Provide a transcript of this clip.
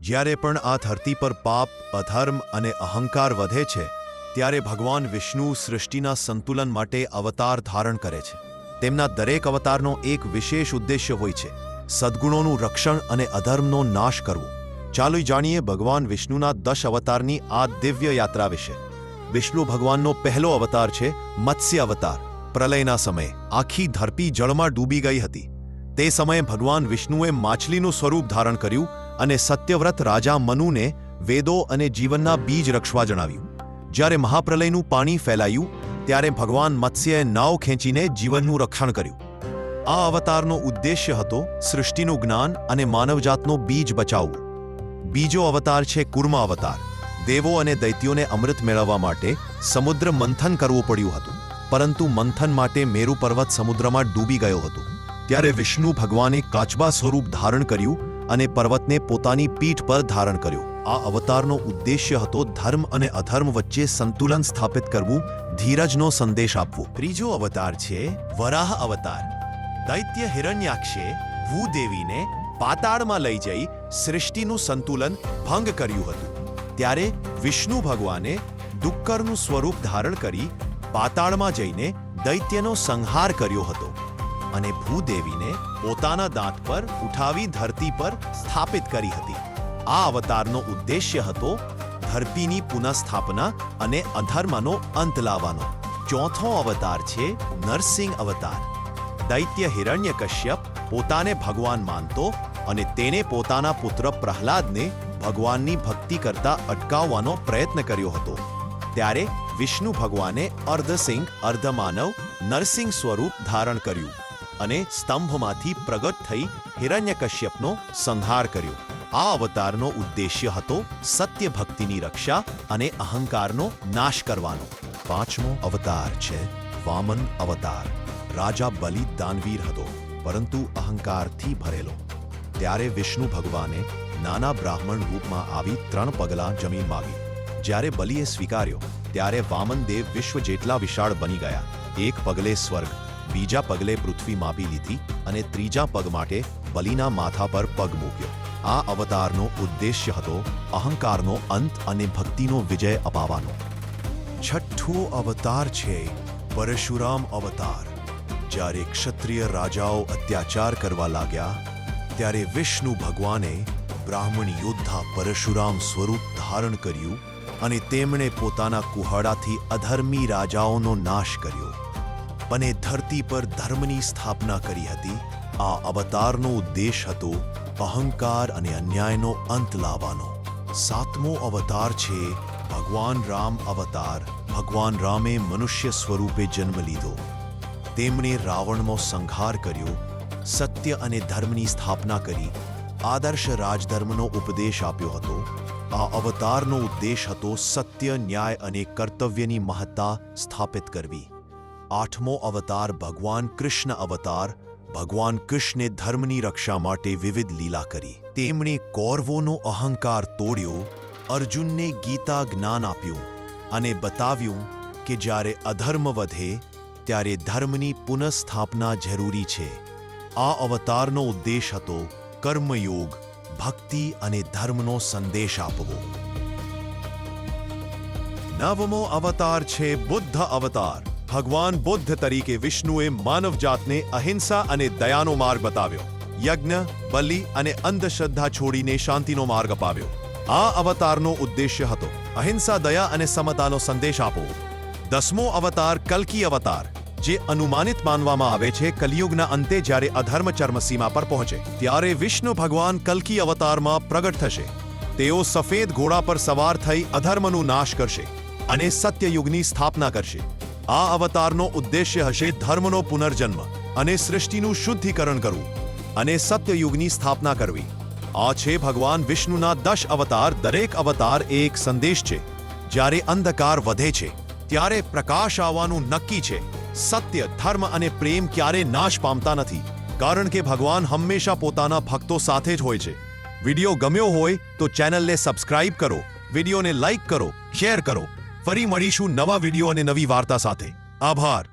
જ્યારે પણ આ ધરતી પર પાપ, અધર્મ અને અહંકાર વધે છે, ત્યારે ભગવાન વિષ્ણુ સૃષ્ટિના સંતુલન માટે અવતાર ધારણ કરે છે. તેમના દરેક અવતારનો એક વિશેષ ઉદ્દેશ્ય હોય છે, સદ્ગુણોનું રક્ષણ અને અધર્મનો નાશ કરવો. ચાલો જાણીએ ભગવાન વિષ્ણુના દશ અવતારની આ દિવ્ય યાત્રા વિશે. વિષ્ણુ ભગવાનનો પહેલો અવતાર છે મત્સ્ય અવતાર. પ્રલયના સમયે આખી ધરતી જળમાં ડૂબી ગઈ હતી. તે સમયે ભગવાન વિષ્ણુએ માછલીનું સ્વરૂપ ધારણ કર્યું અને સત્યવ્રત રાજા મનુને વેદો અને જીવનના બીજ રક્ષવા જણાવ્યું. જ્યારે મહાપ્રલયનું પાણી ફેલાયું, ત્યારે ભગવાન મત્સ્યએ નાવ ખેંચીને જીવનનું રક્ષણ કર્યું. આ અવતારનો ઉદ્દેશ્ય હતો સૃષ્ટિનું જ્ઞાન અને માનવજાતનો બીજ બચાવવું. બીજો અવતાર છે કુર્મ અવતાર. દેવો અને દૈત્યોને અમૃત મેળવવા માટે સમુદ્ર મંથન કરવું પડ્યું હતું. પરંતુ મંથન માટે મેરુ પર્વત સમુદ્રમાં ડૂબી ગયો હતો. ત્યારે વિષ્ણુ ભગવાને કાચબા સ્વરૂપ ધારણ કર્યું અને પર્વતને પોતાની પીઠ પર ધારણ કર્યો. આ અવતારનો ઉદ્દેશ્ય હતો ધર્મ અને અધર્મ વચ્ચે સંતુલન સ્થાપિત કરવું, ધીરજનો સંદેશ આપવો. ત્રીજો અવતાર છે વરાહ અવતાર. દૈત્ય હિરણ્યાક્ષે ભૂદેવીને પાતાળમાં લઈ જઈ સૃષ્ટિનું સંતુલન ભંગ કર્યું હતું. ત્યારે વિષ્ણુ ભગવાને ડુક્કરનું સ્વરૂપ ધારણ કરી પાતાળમાં જઈને દૈત્યનો સંહાર કર્યો હતો. અને ભૂદેવીને પોતાના દાંત પર ઉઠાવી ધરતી પર સ્થાપિત કરી હતી. આ અવતારનો ઉદ્દેશ્ય હતો ધરતીની પુનઃસ્થાપના અને અધર્મનો અંત લાવવાનો. ચોથો અવતાર છે નરસિંહ અવતાર. દૈત્ય હિરણ્યકશ્યપ પોતાને ભગવાન માનતો અને તેને પોતાના પુત્ર પ્રહલાદને ભગવાનની ભક્તિ કરતા અટકાવવાનો પ્રયત્ન કર્યો હતો. ત્યારે વિષ્ણુ ભગવાને અર્ધસિંહ, અર્ધમાનવ, નરસિંહ સ્વરૂપ ધારણ કર્યું. અને સ્તંભમાંથી પ્રગટ થઈ હિરણ્યકશ્યપનો સંહાર કર્યો. આ અવતારનો ઉદ્દેશ્ય હતો સત્ય ભક્તિની રક્ષા અને અહંકારનો નાશ કરવાનો. પાંચમો અવતાર છે વામન અવતાર. રાજા બલિ દાનવીર હતો, પરંતુ અહંકારથી ભરેલો. ત્યારે વિષ્ણુ ભગવાને નાના બ્રાહ્મણ રૂપમાં આવી ત્રણ પગલાં જમીન માગી. જ્યારે બલિએ સ્વીકાર્યો, ત્યારે વામનદેવ વિશ્વ જેટલા વિશાળ બની ગયા. એક પગલે સ્વર્ગ બીજા પગલે પૃથ્વી માપી લીધી અને ત્રીજા પગ માટે બલિના માથા પર પગ મૂક્યો. આ અવતારનો ઉદ્દેશ્ય હતો અહંકારનો અંત અને ભક્તિનો વિજય અપાવવાનો. છઠ્ઠો અવતાર છે પરશુરામ અવતાર. જ્યારે ક્ષત્રિય રાજાઓ અત્યાચાર કરવા લાગ્યા, ત્યારે વિષ્ણુ ભગવાને બ્રાહ્મણ યોદ્ધા પરશુરામ સ્વરૂપ ધારણ કર્યું અને તેમણે પોતાના કુહાડાથી અધર્મી રાજાઓનો નાશ કર્યો. અને ધરતી પર ધર્મની સ્થાપના કરી હતી. આ અવતારનો ઉદ્દેશ હતો અહંકાર અને અન્યાયનો અંત લાવવાનો. સાતમો અવતાર છે ભગવાન રામ અવતાર. ભગવાન રામે મનુષ્ય સ્વરૂપે જન્મ લીધો. તેમણે રાવણનો સંહાર કર્યો, સત્ય અને ધર્મની સ્થાપના કરી, આદર્શ રાજધર્મનો ઉપદેશ આપ્યો હતો. આ અવતારનો ઉદ્દેશ હતો સત્ય, ન્યાય અને કર્તવ્યની મહત્તા સ્થાપિત કરવી. આઠમો અવતાર ભગવાન કૃષ્ણ અવતાર. ભગવાન કૃષ્ણે ધર્મની રક્ષા માટે વિવિધ લીલા કરી. તેમણે કૌરવોનો અહંકાર તોડ્યો, અર્જુનને ગીતા જ્ઞાન આપ્યું અને બતાવ્યું કે જ્યારે અધર્મ વધે, ત્યારે ધર્મની પુનઃસ્થાપના જરૂરી છે. આ અવતારનો ઉદ્દેશ હતો કર્મયોગ, ભક્તિ અને ધર્મનો સંદેશ આપવો. નવમો અવતાર છે બુદ્ધ અવતાર. ભગવાન બુદ્ધ તરીકે વિષ્ણુએ માનવજાતને અહિંસા અને દયાનો માર્ગ બતાવ્યો. યજ્ઞ, બલિ અને અંધશ્રદ્ધા છોડીને શાંતિનો માર્ગ અપાવ્યો. આ અવતારનો ઉદ્દેશ્ય હતો અહિંસા, દયા અને સમતાનો સંદેશ આપવો. દસમો અવતાર કલ્કી અવતાર, જે અનુમાનિત માનવામાં આવે છે કલિયુગના અંતે જ્યારે અધર્મ ચર્મસીમા પર પહોંચે, ત્યારે વિષ્ણુ ભગવાન કલ્કી અવતારમાં પ્રગટ થશે. તેઓ સફેદ ઘોડા પર સવાર થઈ અધર્મનું નાશ કરશે અને સત્યયુગની સ્થાપના કરશે. આ અવતારનો ઉદ્દેશ્ય હશે ધર્મનો પુનર્જન્મ અને સૃષ્ટિનું શુદ્ધિકરણ કરવું અને સત્યયુગની સ્થાપના કરવી. આ છે ભગવાન વિષ્ણુના દશ અવતાર, દરેક અવતાર એક સંદેશ છે. જ્યારે અંધકાર વધે છે, ત્યારે પ્રકાશ આવવાનું નક્કી છે. સત્ય, ધર્મ અને પ્રેમ ક્યારે નાશ પામતા નથી, કારણ કે ભગવાન હંમેશા પોતાના ભક્તો સાથે જ હોય છે. વિડિયો ગમ્યો હોય તો ચેનલને સબસ્ક્રાઇબ કરો, વિડિયોને લાઇક કરો, શેર કરો ફરી મળીશું નવા વિડિયો અને નવી વાર્તા સાથે. આભાર.